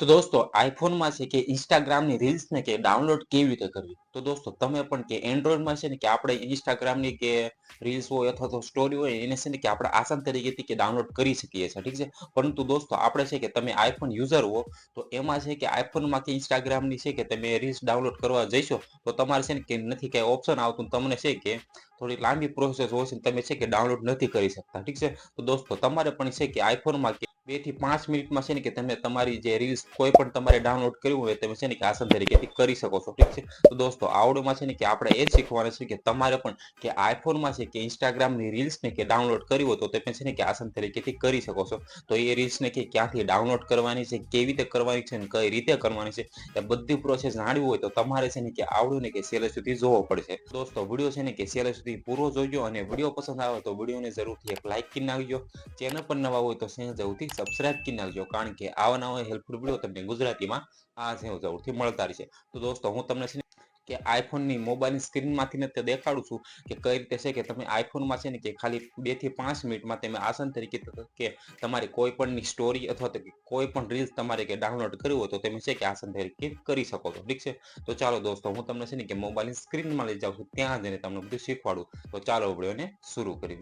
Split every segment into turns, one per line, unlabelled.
તો દોસ્તો, આઈફોનમાં છે કે ઇન્સ્ટાગ્રામની રીલ્સને કે ડાઉનલોડ કેવી રીતે કરવી? તો દોસ્તો, તમે પણ કે એન્ડ્રોઈડમાં છે ને કે આપણે ઇન્સ્ટાગ્રામની કે રીલ્સ હોય અથવા તો સ્ટોરી હોય, એને છે ને કે આપણે આસાન તરીકેથી કે ડાઉનલોડ કરી શકીએ છીએ, ઠીક છે? પરંતુ દોસ્તો, આપણે છે કે તમે આઈફોન યુઝર હો, તો એમાં છે કે આઈફોનમાં કે ઇન્સ્ટાગ્રામની છે કે તમે રીલ્સ ડાઉનલોડ કરવા જઈશો, તો તમારે છે ને કે નથી કાંઈ ઓપ્શન આવતું તમને છે કે થોડી લાંબી પ્રોસેસ હોય છે તમે છે કે ડાઉનલોડ નથી કરી શકતા, ઠીક છે? તો દોસ્તો, તમારે પણ છે કે આઈફોનમાં કે બેથી પાંચ મિનિટમાં છે ને કે તમે તમારી જે રીલ્સ કોઈ પણ તમારે ડાઉનલોડ કરવું હોય તમે છે ને કે આસન તરીકેથી કરી શકો છો. ઠીક છે? તો દોસ્તો, આવડોમાં છે ને કે આપણે એ જ શીખવાનું છે કે તમારે પણ કે આઈફોનમાં છે કે ઇન્સ્ટાગ્રામની રીલ્સને કે ડાઉનલોડ કરવી હોય તો તમે છે ને કે આસન તરીકેથી કરી શકો છો. તો એ રીલ્સને કે ક્યાંથી ડાઉનલોડ કરવાની છે, કેવી રીતે કરવાની છે ને કઈ રીતે કરવાની છે, એ બધી પ્રોસેસ જાણવી હોય તો તમારે છે ને કે આવડું ને કે છેલ્લે સુધી જોવો પડશે. દોસ્તો, વીડિયો છે ને કે છેલ્લે સુધી પૂરો જોજો અને વીડિયો પસંદ આવે તો વિડીયોને જરૂરથી એક લાઇક કરી નાખજો. ચેનલ પર નવા હોય તો ચેનલ જરૂરથી સબસ્ક્રાઇબ કરી નાખજો. કારણ કે આવા નવા હેલ્પફુલ વીડિયો તમને ગુજરાતીમાં આ ચેનલ જરૂરથી મળતા રહેશે. તો દોસ્તો, હું તમને છે કે આઈફોનની મોબાઈલની સ્ક્રીનમાંથી ને તે દેખાડું છું કે કઈ રીતે છે કે તમે આઈફોનમાં છે ને કે ખાલી બેથી પાંચ મિનિટમાં તમે આસન તરીકે કે તમારી કોઈ પણની સ્ટોરી અથવા તો કોઈ પણ રીલ્સ તમારે કે ડાઉનલોડ કરવી હોય તો તમે છે કે આસન તરીકે કરી શકો છો. ઠીક છે? તો ચાલો દોસ્તો, હું તમને છે ને કે મોબાઈલની સ્ક્રીનમાં લઈ જાઉં છું. ત્યાં જઈને તમને બધું શીખવાડું. તો ચાલો વિડીયોને શરૂ કરવી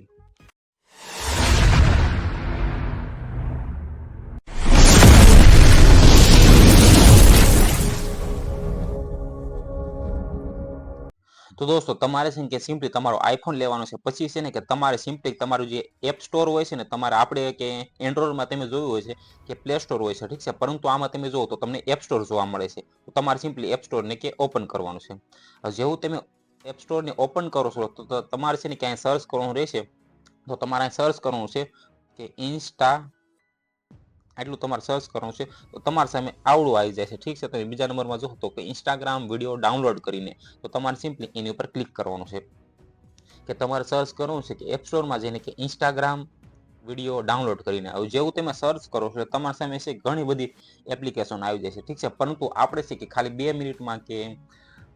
તો દોસ્તો, તમારે છે ને કે સિમ્પલી તમારો આઈફોન લેવાનો છે. પછી છે ને કે તમારે સિમ્પલી તમારું જે એપ સ્ટોર હોય છે ને, તમારે આપણે કે એન્ડ્રોઇડમાં તમે જોયું હોય છે કે પ્લે સ્ટોર હોય છે, ઠીક છે? પરંતુ આમાં તમે જુઓ તો તમને એપ સ્ટોર જોવા મળે છે. તો તમારે સિમ્પલી એપ સ્ટોરને કે ઓપન કરવાનું છે. જેવું તમે એપ સ્ટોરને ઓપન કરો છો, તો તમારે છે ને ક્યાંય સર્ચ કરવાનું રહેશે. તો તમારે સર્ચ કરવાનું છે કે ઇન્સ્ટા એટલું તમારે સર્ચ કરવાનું છે, તો તમારી સામે આવડું આવી જાય છે. ઠીક છે? તમે બીજા નંબરમાં જો તો કે ઇન્સ્ટાગ્રામ વીડિયો ડાઉનલોડ કરીને તો તમારે સિમ્પલી એની ઉપર ક્લિક કરવાનું છે. કે તમારે સર્ચ કરવું છે કે એપ સ્ટોરમાં જઈને કે ઇન્સ્ટાગ્રામ વીડિયો ડાઉનલોડ કરીને હવે જેવું તમે સર્ચ કરો છો તમારી સામે છે ઘણી બધી એપ્લિકેશન આવી જાય છે. ઠીક છે? પરંતુ આપણે છે કે ખાલી બે મિનિટમાં કે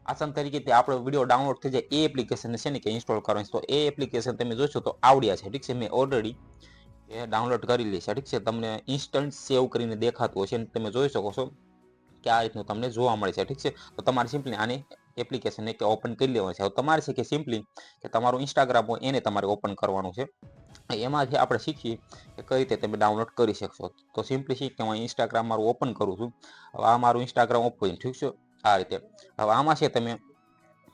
આસાન તરીકે આપણો વીડિયો ડાઉનલોડ થઈ જાય એ એપ્લિકેશન છે ને કે ઇન્સ્ટોલ કરવાની તો એ એપ્લિકેશન તમે જોશો તો આવડ્યા છે. ઠીક છે? મેં ઓલરેડી એ ડાઉનલોડ કરી લે છે. ઠીક છે? તમને ઇન્સ્ટન્ટ સેવ કરીને દેખાતું હશે તમે જોઈ શકો છો કે આ રીતનું તમને જોવા મળે છે. ઠીક છે? તો તમારે સિમ્પલી આને એપ્લિકેશનને કે ઓપન કરી લેવાનું છે. હવે તમારે છે કે સિમ્પલી કે તમારું ઇન્સ્ટાગ્રામ હોય એને તમારે ઓપન કરવાનું છે. એમાંથી આપણે શીખીએ કે કઈ રીતે તમે ડાઉનલોડ કરી શકશો. તો સિમ્પલી શીખ કે હું ઇન્સ્ટાગ્રામ મારું ઓપન કરું છું. હવે આ મારું ઇન્સ્ટાગ્રામ ઓપન ઠીક છે? આ રીતે. હવે આમાં છે તમે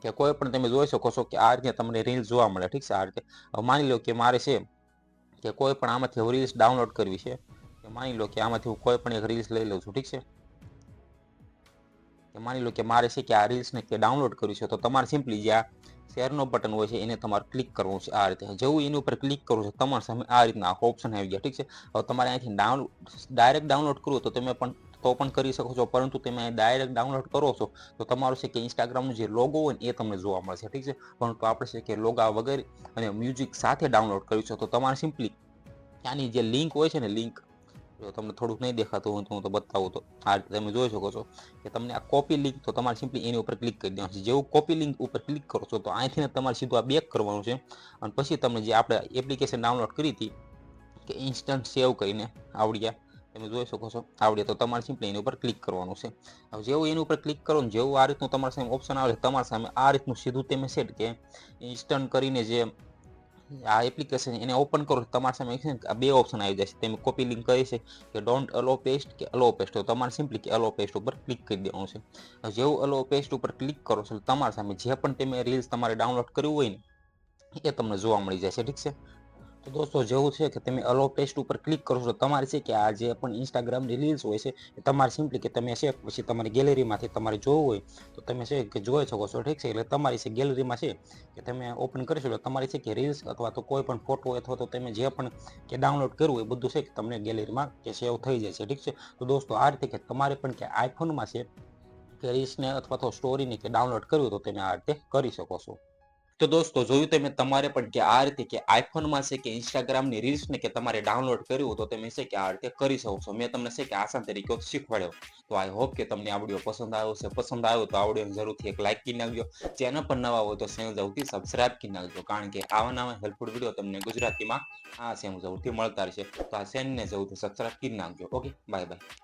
કે કોઈ પણ તમે જોઈ શકો છો કે આ રીતે તમને રીલ જોવા મળે. ઠીક છે? આ રીતે. હવે માની લો કે મારે છે કે કોઈ પણ આમાંથી રીલ્સ ડાઉનલોડ કરવી છે, કે માની લો કે આમાંથી હું કોઈ પણ એક રીલ્સ લઈ લઉં છું, ઠીક છે? કે માની લો કે મારે છે કે આ રીલ્સને કે ડાઉનલોડ કરવી છે, તો તમારે સિમ્પલી જે આ શેરનો બટન હોય છે, એને તમારે ક્લિક કરવું છે આ રીતે. જેવું એની ઉપર ક્લિક કરવું છે, તમારા સામે આ રીતના આખો ઓપ્શન આવી ગયા, ઠીક છે? હવે તમારે અહીંથી ડાઉન ડાયરેક્ટ ડાઉનલોડ કરવું તો તમે પણ તો પણ કરી શકો છો. પરંતુ તમે ડાયરેક્ટ ડાઉનલોડ કરો છો, તો તમારું છે કે ઇન્સ્ટાગ્રામનું જે લોગો હોય એ તમને જોવા મળશે. ઠીક છે? પરંતુ આપણે છે કે લોગા વગેરે અને મ્યુઝિક સાથે ડાઉનલોડ કર્યું છે, તો તમારે સિમ્પલી ત્યાંની જે લિંક હોય છે ને લિંક જો તમને થોડુંક નહીં દેખાતું હોય તો હું તો બતાવું તો આ રીતે તમે જોઈ શકો છો કે તમને આ કોપી લિંક તો તમારે સિમ્પલી એની ઉપર ક્લિક કરી દેવાનું છે. જેવું કોપી લિંક ઉપર ક્લિક કરો છો, તો અહીંથી તમારે સીધું આ બેક કરવાનું છે. અને પછી તમને જે આપણે એપ્લિકેશન ડાઉનલોડ કરી હતી, કે ઇન્સ્ટન્ટ સેવ કરીને આવડ્યા તમે જોઈ શકો છો. આવડે તો તમારે સિમ્પલી એની ઉપર ક્લિક કરવાનું છે. હવે જેવું એની ઉપર ક્લિક કરો ને જેવું આ રીતનું તમારા સામે ઓપ્શન આવે તમારા સામે આ રીતનું સીધું તમે સેટ કે ઇન્સ્ટન્ટ કરીને જે આ એપ્લિકેશન એને ઓપન કરો તમારા સામે આ બે ઓપ્શન આવી જશે તમે કોપી લિંક કરી છે કે ડોન્ટ અલો પેસ્ટ કે અલો પેસ્ટ તો તમારે સિમ્પલી કે અલો પેસ્ટ ઉપર ક્લિક કરી દેવાનું છે. જેવું અલો પેસ્ટ ઉપર ક્લિક કરો છો તમારા સામે જે પણ તમે રીલ્સ તમારે ડાઉનલોડ કર્યું હોય ને, એ તમને જોવા મળી જશે ઠીક છે? તો દોસ્તો, જેવું છે કે તમે અલો પેસ્ટ ઉપર ક્લિક કરો છો તમારે છે કે આ જે પણ ઇન્સ્ટાગ્રામની રીલ્સ હોય છે, એ તમારે સિમ્પલી કે તમે છે, પછી તમારી ગેલેરીમાંથી તમારે જોવું હોય, તો તમે છે કે જોઈ શકો છો, ઠીક છે? એટલે તમારી છે ગેલેરીમાં છે કે તમે ઓપન કરીશો એટલે તમારી છે કે રીલ્સ અથવા તો કોઈ પણ ફોટો અથવા તો તમે જે પણ કે ડાઉનલોડ કરવું હોય બધું છે કે તમને ગેલેરીમાં કે સેવ થઈ જાય છે, ઠીક છે? તો દોસ્તો, આ રીતે કે તમારે પણ કે આઈફોનમાં છે કે રીલ્સને અથવા તો સ્ટોરીને કે ડાઉનલોડ કર્યું તો તમે આ રીતે કરી શકો છો. તો દોસ્તો, જોયું તમે તમારે પણ કે આ રીતે કે આઈફોનમાં છે કે ઇન્સ્ટાગ્રામની રીલ્સને કે તમારે ડાઉનલોડ કર્યું તો તમે છે કે આ રીતે કરી શકો છો. મેં તમને છે કે આસાન તરીકે શીખવાડ્યો. તો આઈ હોપ કે તમને આ પસંદ આવ્યો છે પસંદ આવ્યો તો આ જરૂરથી એક લાઇક કરી નાખજો. ચેનલ પર નવા હોય તો ચેનલ જરૂરથી સબસ્ક્રાઇબ કરી નાખજો. કારણ કે આવા નવા હેલ્પફુલ વીડિયો તમને ગુજરાતીમાં આ સેમ જરૂરથી મળતા રહેશે. તો આ ચેનલને જરૂરથી સબસ્ક્રાઇબ કરી નાખજો. ઓકે? Bye bye.